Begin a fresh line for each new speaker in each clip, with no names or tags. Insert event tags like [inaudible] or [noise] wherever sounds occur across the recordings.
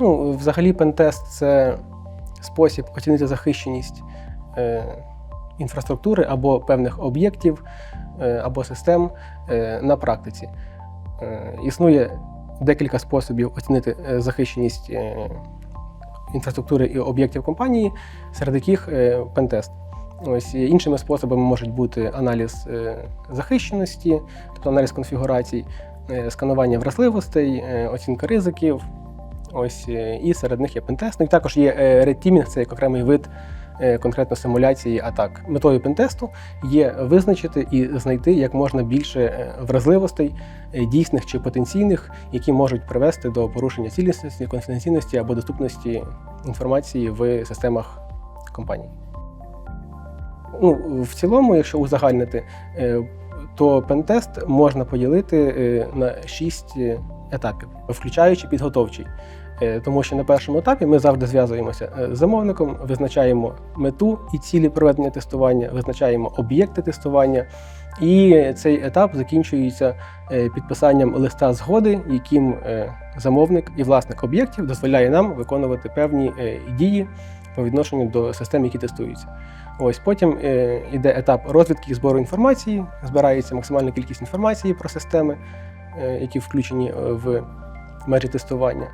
Ну, взагалі, пентест це спосіб оцінити захищеність е, інфраструктури або певних об'єктів е, або систем е, на практиці. Е, існує декілька способів оцінити е, захищеність е, інфраструктури і об'єктів компанії, серед яких е, пентест. Ось іншими способами можуть бути аналіз е, захищеності, тобто аналіз конфігурацій, е, сканування вразливостей, е, оцінка ризиків. Ось е, і серед них є пентест. Ну також є е, Teaming, це як окремий вид е, конкретно симуляції атак. Метою пентесту є визначити і знайти як можна більше вразливостей, дійсних чи потенційних, які можуть привести до порушення цілісності, конфіденційності або доступності інформації в системах компанії. Ну, в цілому, якщо узагальнити, то пентест можна поділити на шість етапів, включаючи підготовчий. Е, Тому що на першому етапі ми завжди зв'язуємося е, з замовником, визначаємо мету і цілі проведення тестування, визначаємо об'єкти тестування. І цей етап закінчується е, підписанням листа згоди, яким замовник і власник об'єктів дозволяє нам виконувати певні дії по відношенню до систем, які тестуються. Ось потім йде етап розвідки і збору інформації, збирається максимальна кількість інформації про системи, які включені е, в межі тестування,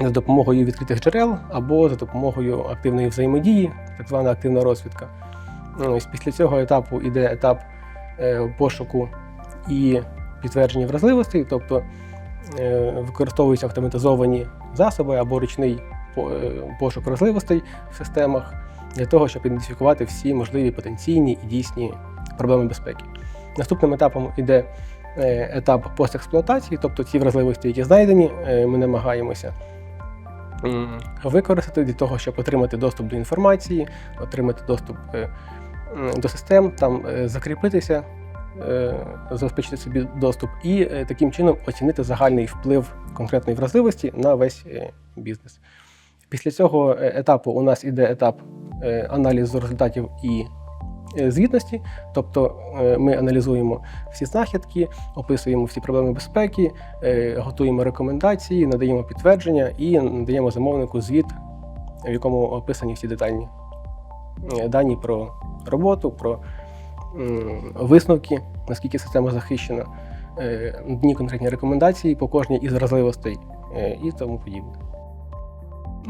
за допомогою відкритих джерел або за допомогою активної взаємодії, так звана активна розвідка. Ось після цього етапу йде етап е, пошуку і підтвердження вразливостей, тобто е, використовуються автоматизовані засоби або ручний е, пошук вразливостей в системах для того, щоб ідентифікувати всі можливі потенційні і дійсні проблеми безпеки. Наступним етапом йде е, етап постексплуатації, тобто ті вразливості, які знайдені, е, ми намагаємося використати для того, щоб отримати доступ до інформації, отримати доступ е, до систем, там е, закріпитися, е, забезпечити собі доступ і е, таким чином оцінити загальний вплив конкретної вразливості на весь е, бізнес. Після цього е, етапу у нас іде етап е, аналізу результатів і е, звітності, тобто е, ми аналізуємо всі знахідки, описуємо всі проблеми безпеки, е, готуємо рекомендації, надаємо підтвердження і надаємо замовнику звіт, в якому описані всі детальні е, дані про роботу, про висновки, наскільки система захищена, е, надані конкретні рекомендації по кожній із вразливостей е, і тому подібне.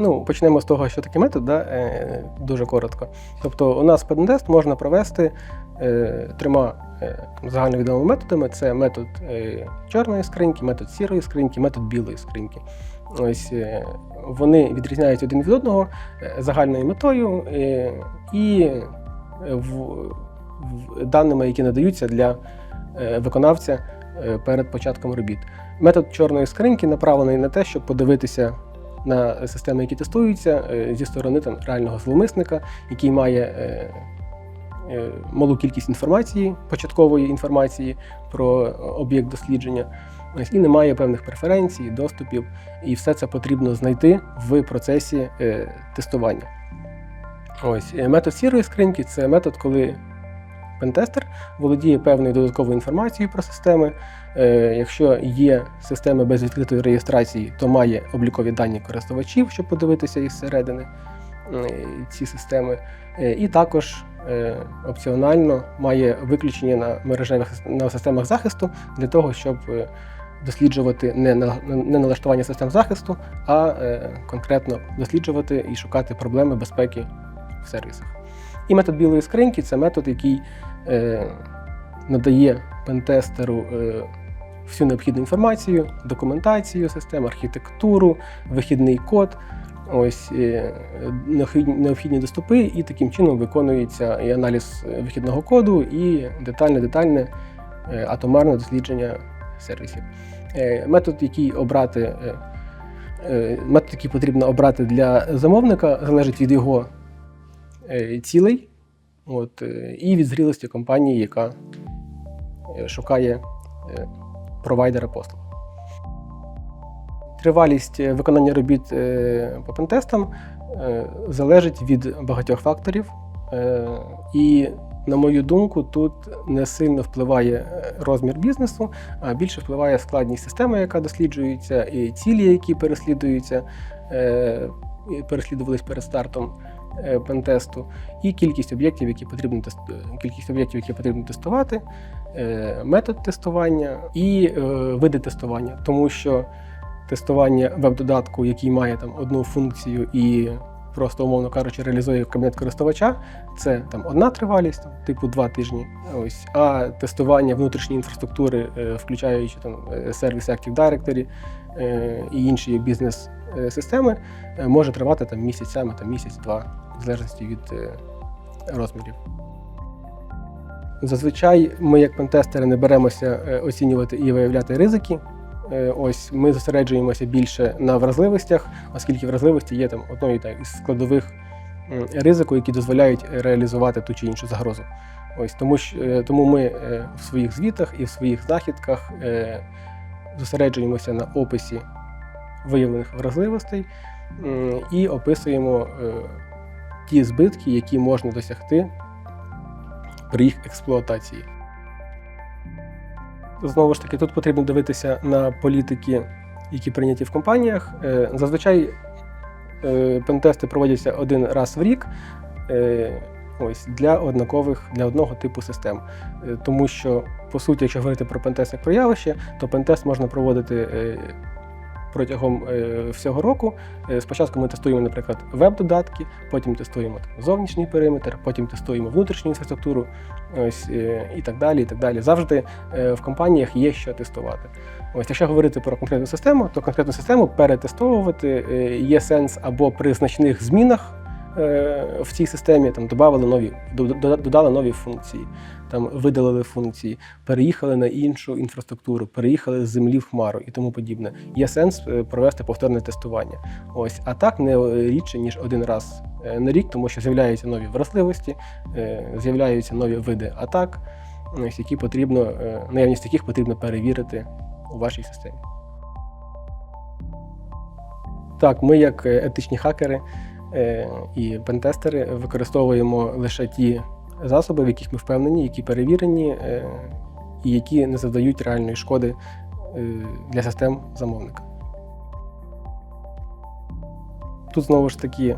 Ну, почнемо з того, що таке метод, да? е, дуже коротко. Тобто, у нас пентест можна провести е, трьома е, загальновідомими методами: це метод е, чорної скриньки, метод сірої скриньки, метод білої скриньки. Ось е, вони відрізняються один від одного е, загальною метою е, і в, в даними, які надаються для е, виконавця е, перед початком робіт. Метод чорної скриньки направлений на те, щоб подивитися на системи, які тестуються, е, зі сторони там, реального зловмисника, який має е, е, малу кількість інформації, початкової інформації про об'єкт дослідження, і не має певних преференцій, доступів, і все це потрібно знайти в процесі е, тестування. Ось метод сірої скриньки це метод, коли пентестер володіє певною додатковою інформацією про системи. Е, Якщо є системи без відкритої реєстрації, то має облікові дані користувачів, щоб подивитися із середини е, ці системи. Е, І також опціонально має виключення на мережевих на системах захисту для того, щоб досліджувати не, налаштування систем захисту, а конкретно досліджувати і шукати проблеми безпеки в сервісах. І метод білої скриньки це метод, який надає пентестеру е, всю необхідну інформацію, документацію систем, архітектуру, вихідний код, ось е, необхідні, доступи, і таким чином виконується і аналіз вихідного коду, і детальне детальне е, атомарне дослідження сервісів. Метод, який обрати, метод, який потрібно обрати для замовника, залежить від його цілей от, і від зрілості компанії, яка шукає е, провайдера послуг. Тривалість е, виконання робіт е, по пентестам е, залежить від багатьох факторів. Е, І На мою думку, тут не сильно впливає е, розмір бізнесу, а більше впливає складність системи, яка досліджується, і цілі, які переслідуються, е, переслідувались перед стартом е, пентесту, і кількість об'єктів, які потрібно тест- кількість об'єктів, які потрібно тестувати, е, метод тестування і е, види тестування, тому що тестування веб-додатку, який має там одну функцію і просто, умовно кажучи, реалізує кабінет користувача, це там одна тривалість, там, типу два тижні. Ось, а тестування внутрішньої інфраструктури, е, включаючи там е, сервіс Active Directory е, і інші бізнес-системи, може тривати там місяцями, там місяць-два, в залежності від розмірів. Зазвичай ми, як пентестери, не беремося оцінювати і виявляти ризики. Е, Ось ми зосереджуємося більше на вразливостях, оскільки вразливості є там одною так, із складових ризику, які дозволяють реалізувати ту чи іншу загрозу. Ось тому ж е, тому ми е, в своїх звітах і в своїх знахідках е, зосереджуємося на описі виявлених вразливостей і описуємо е, ті збитки, які можна досягти при їх експлуатації. Знову ж таки, тут потрібно дивитися на політики, які прийняті в компаніях. Е, Зазвичай е, пентести проводяться один раз в рік. е, Ось для однакових для одного типу систем. Тому що, по суті, якщо говорити про пентест як про явище, то пентест можна проводити протягом е, всього року. Е, Спочатку ми тестуємо, наприклад, веб-додатки, потім тестуємо зовнішній периметр, потім тестуємо внутрішню інфраструктуру, ось е, і так далі. І так далі. Завжди в компаніях є що тестувати. Ось, якщо говорити про конкретну систему, то конкретну систему перетестовувати є сенс або при значних змінах в цій системі там додали нові, додали нові функції, там видалили функції, переїхали на іншу інфраструктуру, переїхали з землі в хмару і тому подібне. Є сенс е, провести повторне тестування. Ось, а так не рідше ніж один раз е, на рік, тому що з'являються нові вразливості, е, з'являються нові види атак, які потрібно, е, наявність яких потрібно перевірити у вашій системі. Так, ми, як е, етичні хакери е, і пентестери, використовуємо лише ті засоби, в яких ми впевнені, які перевірені е, і які не завдають реальної шкоди е, для систем замовника. Тут знову ж таки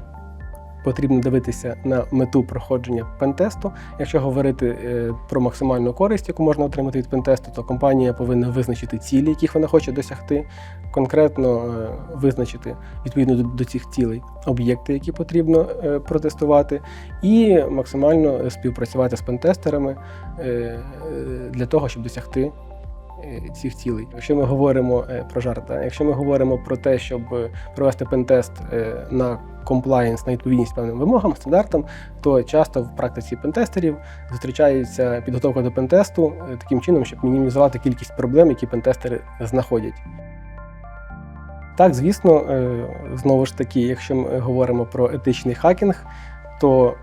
потрібно дивитися на мету проходження пентесту. Якщо говорити е, про максимальну користь, яку можна отримати від пентесту, то компанія повинна визначити цілі, яких вона хоче досягти, конкретно е, визначити відповідно до, цих цілей об'єкти, які потрібно е, протестувати, і максимально співпрацювати з пентестерами для того, щоб досягти цих цілей. Якщо ми говоримо про жарт, якщо ми говоримо про те, щоб провести пентест на комплаєнс, на відповідність певним вимогам, стандартам, то часто в практиці пентестерів зустрічається підготовка до пентесту е, таким чином, щоб мінімізувати кількість проблем, які пентестери знаходять. Так, звісно, е, знову ж таки, якщо ми говоримо про етичний хакінг, то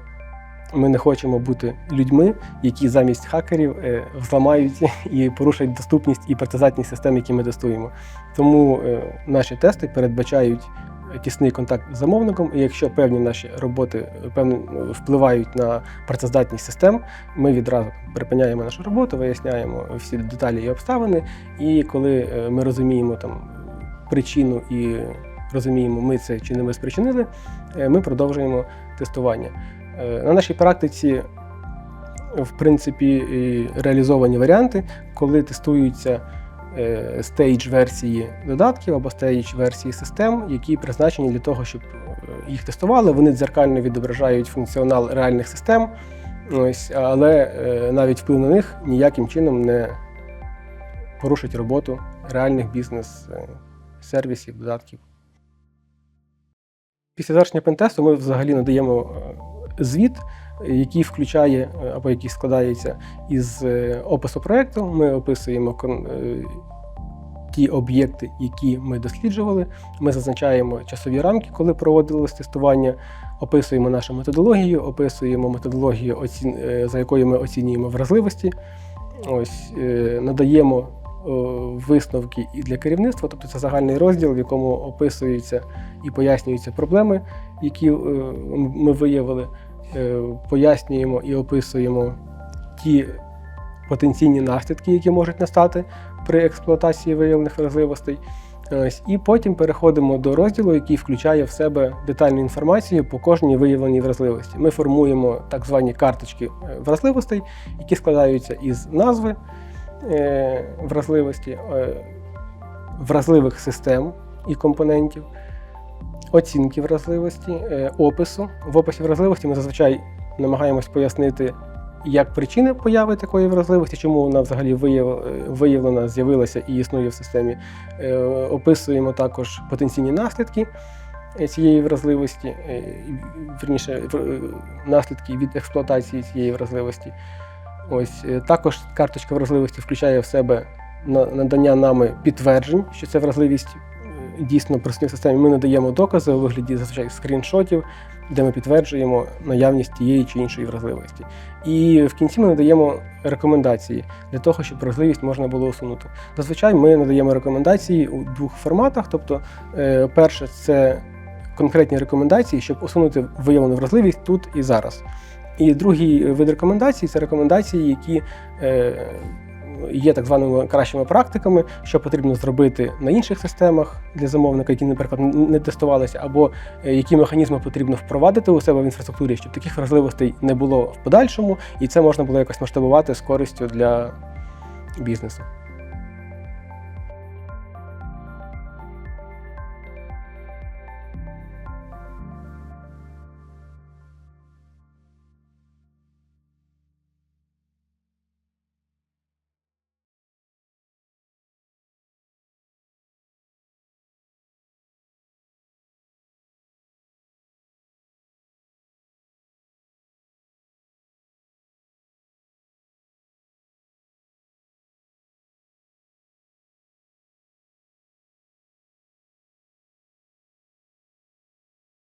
ми не хочемо бути людьми, які замість хакерів е, взламають [laughs] і порушать доступність і партизатність систем, які ми тестуємо. Тому наші тести передбачають тісний контакт з замовником, і якщо певні наші роботи певні ну, впливають на працездатність систем, ми відразу припиняємо нашу роботу, виясняємо всі деталі і обставини. І коли е, ми розуміємо там причину і розуміємо, ми це чи не ми спричинили, е, ми продовжуємо тестування. Е, На нашій практиці, в принципі, реалізовані варіанти, коли тестуються стейдж версії додатків або стейдж версії систем, які призначені для того, щоб е, їх тестували. Вони дзеркально відображають функціонал реальних систем, ось, але е, навіть вплив на них ніяким чином не порушить роботу реальних бізнес-сервісів, додатків. Після завершення пентесту ми взагалі надаємо е, звіт, який включає е, або який складається із е, опису проекту. Ми описуємо е, ті об'єкти, які ми досліджували. Ми зазначаємо часові рамки, коли проводилось тестування, описуємо нашу методологію, описуємо методологію, за якою ми оцінюємо вразливості. Ось надаємо висновки і для керівництва, тобто це загальний розділ, в якому описуються і пояснюються проблеми, які ми виявили. Е, Пояснюємо і описуємо ті потенційні наслідки, які можуть настати при експлуатації виявлених вразливостей. І потім переходимо до розділу, який включає в себе детальну інформацію по кожній виявленій вразливості. Ми формуємо так звані карточки е, вразливостей, які складаються із назви е, вразливості, вразливих систем і компонентів, оцінки вразливості, е, опису. В описі вразливості ми зазвичай намагаємось пояснити, як причини появи такої вразливості, чому вона взагалі е, виявлена, з'явилася і існує в системі. Е, Описуємо також потенційні наслідки цієї вразливості, е, і, в- наслідки від експлуатації цієї вразливості. Ось також карточка вразливості включає в себе на- надання нами підтверджень, що ця вразливість дійсно присутня в системі. Ми надаємо докази у вигляді зазвичай скріншотів, де ми підтверджуємо наявність тієї чи іншої вразливості. І в кінці ми надаємо рекомендації для того, щоб вразливість можна було усунути. Зазвичай ми надаємо рекомендації у двох форматах. Тобто, е, перше, це конкретні рекомендації, щоб усунути виявлену вразливість тут і зараз. І другий вид рекомендацій це рекомендації, які е, є так званими кращими практиками, що потрібно зробити на інших системах для замовника, які, наприклад, не тестувалися, або е, які механізми потрібно впровадити у себе в інфраструктурі, щоб таких вразливостей не було в подальшому, і це можна було якось масштабувати з користю для бізнесу.